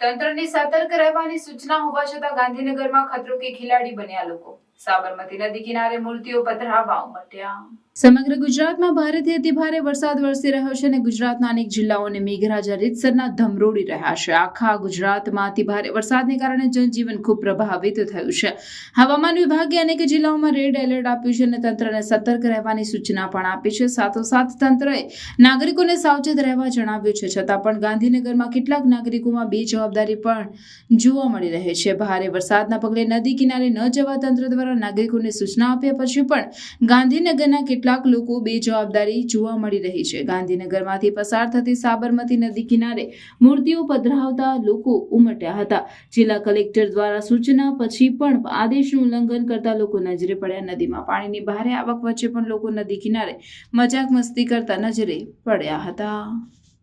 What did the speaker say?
તંત્રની સતર્ક રહેવાની સૂચના હોવા છતાં ગાંધીનગરમાં ખતરો કે ખિલાડી બન્યા લોકો. સાબરમતી નદી કિનારે મૂર્તિઓ પધરાવવા ઉમટ્યા. સમગ્ર ગુજરાતમાં ભારેથી અતિભારે વરસાદ વરસી રહ્યો છે અને ગુજરાતના અનેક જિલ્લાઓને મેઘરાજા રીતસરના ધમરોડી રહ્યા છે. આખા ગુજરાતમાં અતિભારે વરસાદને કારણે જનજીવન ખૂબ પ્રભાવિત થયું છે. હવામાન વિભાગે અનેક જિલ્લાઓમાં રેડ એલર્ટ આપ્યું છે અને તંત્રને સતર્ક રહેવાની સૂચના પણ આપી છે. સાથોસાથ તંત્રએ નાગરિકોને સાવચેત રહેવા જણાવ્યું છે. છતાં પણ ગાંધીનગરમાં કેટલાક નાગરિકોમાં બેજવાબદારી પણ જોવા મળી રહે છે. ભારે વરસાદના પગલે નદી કિનારે ન જવા તંત્ર દ્વારા નાગરિકોને સૂચના આપ્યા પછી પણ ગાંધીનગરના કેટલાક લોકો બેજવાબદારી જોવા મળી રહી છે. ગાંધીનગરમાંથી પસાર થતી સાબરમતી નદી કિનારે મૂર્તિઓ પધરાવતા લોકો ઉમટ્યા હતા. જિલ્લા કલેક્ટર દ્વારા સૂચના પછી પણ આદેશનું ઉલ્લંઘન કરતા લોકો નજરે પડ્યા. નદીમાં પાણીની ભારે આવક વચ્ચે પણ લોકો નદી કિનારે મજાક મસ્તી કરતા નજરે પડ્યા હતા.